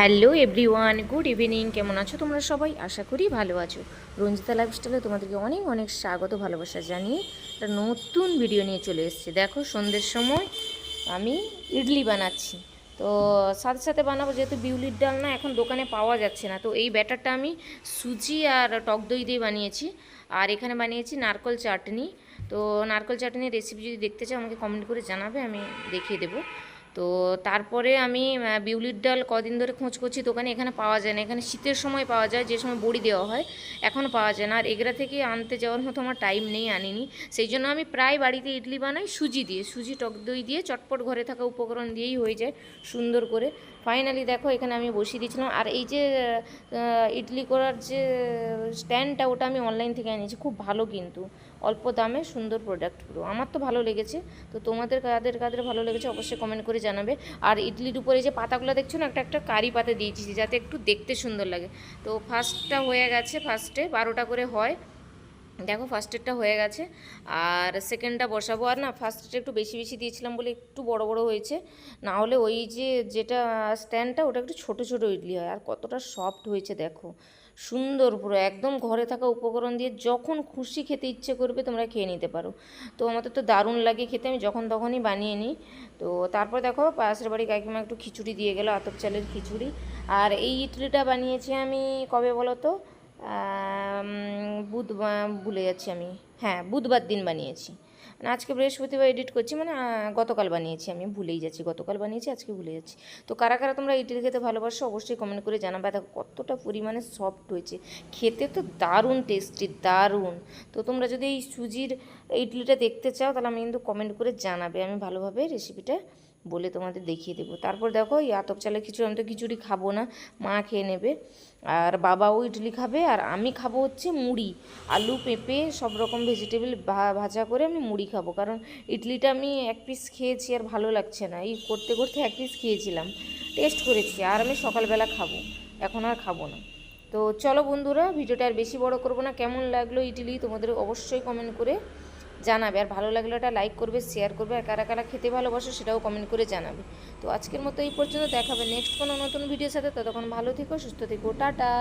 Hello everyone, good evening, কেমন আছো তোমরা সবাই? আশা করি ভালো আছো। রঞ্জিতা লাইফস্টাইলে তোমাদেরকে অনেক অনেক স্বাগত, ভালোবাসা জানিয়ে একটা নতুন ভিডিও নিয়ে চলে এসেছি। দেখো, সন্ধ্যের সময় আমি ইডলি বানাচ্ছি। তো সাথে সাথে বানাবো, যেহেতু বিউলির ডাল না এখন দোকানে পাওয়া যাচ্ছে না, তো এই ব্যাটারটা আমি সুজি আর টক দই দিয়ে বানিয়েছি। আর এখানে বানিয়েছি নারকল চাটনি। তো নারকল চাটনির রেসিপি যদি দেখতে চাও, আমাকে কমেন্ট করে জানাবে, আমি দেখিয়ে দেবো। তো তারপরে আমি বিউলির ডাল কদিন ধরে খোঁজ করছি দোকানে এখানে পাওয়া যায় না। এখানে শীতের সময় পাওয়া যায়, যে সময় বড়ি দেওয়া হয় এখন পাওয়া যায় না। আর এগরা থেকে আনতে যাওয়ার মতো আমার টাইম নেই, আনিনি। সেই জন্য আমি প্রায় বাড়িতে ইডলি বানাই, সুজি দিয়ে, সুজি টক দই দিয়ে, চটপট ঘরে থাকা উপকরণ দিয়েই হয়ে যায় সুন্দর করে। ফাইনালি দেখো, এখানে আমি বসিয়ে দিয়েছিলাম। আর এই যে ইডলি করার যে স্ট্যান্ডটা ওটা আমি অনলাইন থেকে আনিয়েছি খুব ভালো কিন্তু। অল্প দামে সুন্দর প্রোডাক্ট পুরো আমার তো ভালো লেগেছে। তো তোমাদের, কাদের কাদের ভালো লেগেছে অবশ্যই কমেন্ট করে জানাবে। আর ইডলির উপরে যে পাতাগুলো দেখছ না, একটা একটা কারি পাতা দিয়েছি, যাতে একটু দেখতে সুন্দর লাগে। তো ফার্স্টটা হয়ে গেছে ফার্স্টে বারোটা করে হয়। দেখো ফার্স্টেরটা হয়ে গেছে, আর সেকেন্ডটা বসাবো। আর না ফার্স্টটা একটু বেশি বেশি দিয়েছিলাম বলে একটু বড় বড় হয়েছে। না হলে ওই যে যেটা স্ট্যান্ডটা ওটা একটু ছোট ছোট ইডলি হয়। আর কতটা সফট হয়েছে দেখো। সুন্দর পুরো, একদম ঘরে থাকা উপকরণ দিয়ে যখন খুশি খেতে ইচ্ছে করবে তোমরা খেয়ে নিতে পারো। তো আমাদের তো দারুণ লাগে খেতে, আমি যখন তখনই বানিয়ে নিই। তো তারপর দেখো, পাশের বাড়ি কাকিমা একটু খিচুড়ি দিয়ে গেলো, আতপ চালের খিচুড়ি। আর এই ইডলিটা বানিয়েছি আমি কবে বলো তো? বুধবার ভুলে যাচ্ছি আমি। হ্যাঁ বুধবার দিন বানিয়েছি। মানে আজকে বৃহস্পতিবার এডিট করছি মানে গতকাল বানিয়েছি আমি, ভুলেই যাচ্ছি। গতকাল বানিয়েছি, আজকে ভুলে যাচ্ছি। তো কারা কারা তোমরা ইডলি খেতে ভালোবাসো, অবশ্যই কমেন্ট করে জানাবে। দেখো, কতটা পরিমাণে সফট হয়েছে। খেতে তো দারুণ টেস্টি দারুণ। তো তোমরা যদি এই সুজির ইডলিটা দেখতে চাও, তাহলে আমি কিন্তু কমেন্ট করে জানাবে। আমি ভালোভাবে রেসিপিটা বলে তোমাদের দেখিয়ে দেবো। তারপর দেখো, এই আতপ চালের খিচুড়ি, আমি তো খিচুড়ি খাব না, মা খেয়ে নেবে। আর বাবাও ইডলি খাবে, আর আমি খাব হচ্ছে মুড়ি। আলু, পেঁপে, সব রকম ভেজিটেবল ভাজা করে আমি মুড়ি খাব। কারণ ইডলিটা আমি এক পিস খেয়েছি আর ভালো লাগছে না। এই করতে করতে এক পিস খেয়েছিলাম। টেস্ট করেছি, আর আমি সকালবেলা খাব। এখন আর খাব না। তো চলো বন্ধুরা, ভিডিওটা আর বেশি বড় করব না। কেমন লাগল ইডলি, তোমাদের অবশ্যই কমেন্ট করে জানাবে। আর ভালো লাগলে ওটা লাইক করবে শেয়ার করবে, আর কারা কারা খেতে ভালোবাসো সেটাও কমেন্ট করে জানাবে। তো আজকের মতো এই পর্যন্ত দেখাবে। নেক্সট কোনো নতুন ভিডিওর সাথে ততক্ষণ ভালো থেকো, সুস্থ থেকো, টাটা!